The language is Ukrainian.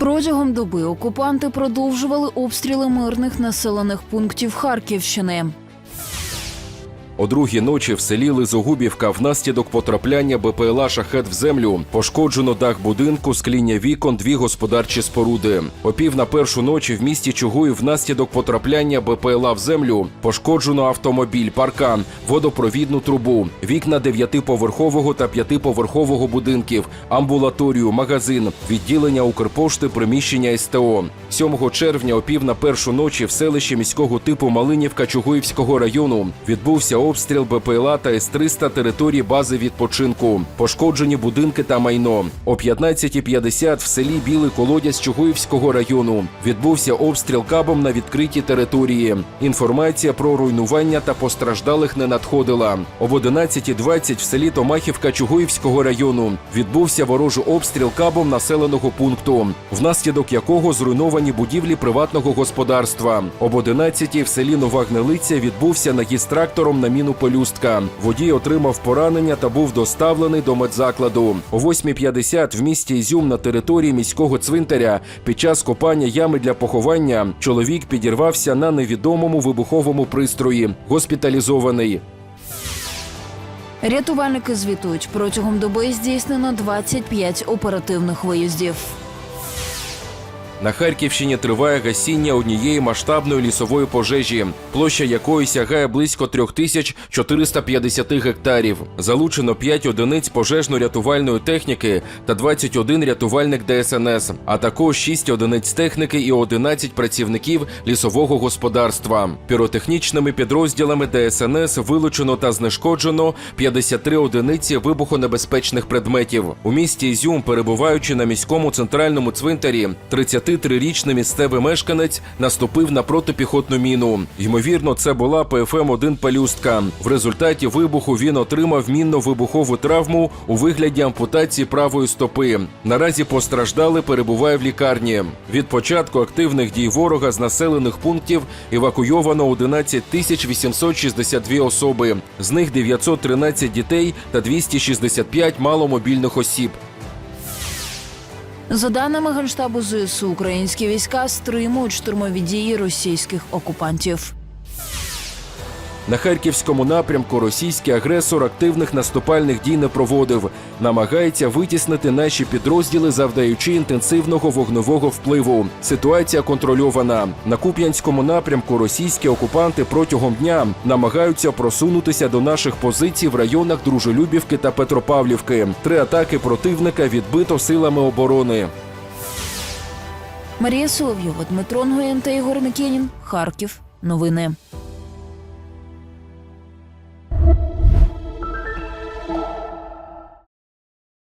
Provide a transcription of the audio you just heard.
Протягом доби окупанти продовжували обстріли мирних населених пунктів Харківщини. О другій ночі в селі Лизогубівка внаслідок потрапляння БПЛА шахет в землю пошкоджено дах будинку, скління вікон, дві господарчі споруди. О пів на першу ночі в місті Чугуїв внаслідок потрапляння БПЛА в землю пошкоджено автомобіль, паркан, водопровідну трубу, вікна дев'ятиповерхового та п'ятиповерхового будинків, амбулаторію, магазин, відділення Укрпошти, приміщення СТО. 7 червня о пів на першу ночі в селищі міського типу Малинівка Чугуївського району відбувся обстріл БПЛА та С-300 території бази відпочинку. Пошкоджені будинки та майно. О 15.50 в селі Білий Колодязь Чугуївського району відбувся обстріл кабом на відкритій території. Інформація про руйнування та постраждалих не надходила. Об 11.20 в селі Томахівка Чугуївського району відбувся ворожий обстріл кабом населеного пункту, внаслідок якого зруйновані будівлі приватного господарства. Об 11.00 в селі Нова Гнилиця відбувся наїзд трактором на міну пелюстка. Водій отримав поранення та був доставлений до медзакладу. О 8.50 в місті Ізюм на території міського цвинтаря під час копання ями для поховання чоловік підірвався на невідомому вибуховому пристрої. Госпіталізований. Рятувальники звітують, протягом доби здійснено 25 оперативних виїздів. На Харківщині триває гасіння однієї масштабної лісової пожежі, площа якої сягає близько 3450 гектарів. Залучено 5 одиниць пожежно-рятувальної техніки та 21 рятувальник ДСНС, а також 6 одиниць техніки і 11 працівників лісового господарства. Піротехнічними підрозділами ДСНС вилучено та знешкоджено 53 одиниці вибухонебезпечних предметів. У місті Ізюм, перебуваючи на міському центральному цвинтарі, 33-річний місцевий мешканець наступив на протипіхотну міну. Ймовірно, це була ПФМ-1 пелюстка. В результаті вибуху він отримав мінно-вибухову травму у вигляді ампутації правої стопи. Наразі постраждали, перебуває в лікарні. Від початку активних дій ворога з населених пунктів евакуйовано 11 тисяч 862 особи. З них 913 дітей та 265 маломобільних осіб. За даними Генштабу ЗСУ, українські війська стримують штурмові дії російських окупантів. На харківському напрямку російський агресор активних наступальних дій не проводив. Намагається витіснити наші підрозділи, завдаючи інтенсивного вогнового впливу. Ситуація контрольована. На Куп'янському напрямку російські окупанти протягом дня намагаються просунутися до наших позицій в районах Дружелюбівки та Петропавлівки. Три атаки противника відбито силами оборони. Марія Соловйова, Дмитро Нгоєн та Ігор Никінін. Харків. Новини.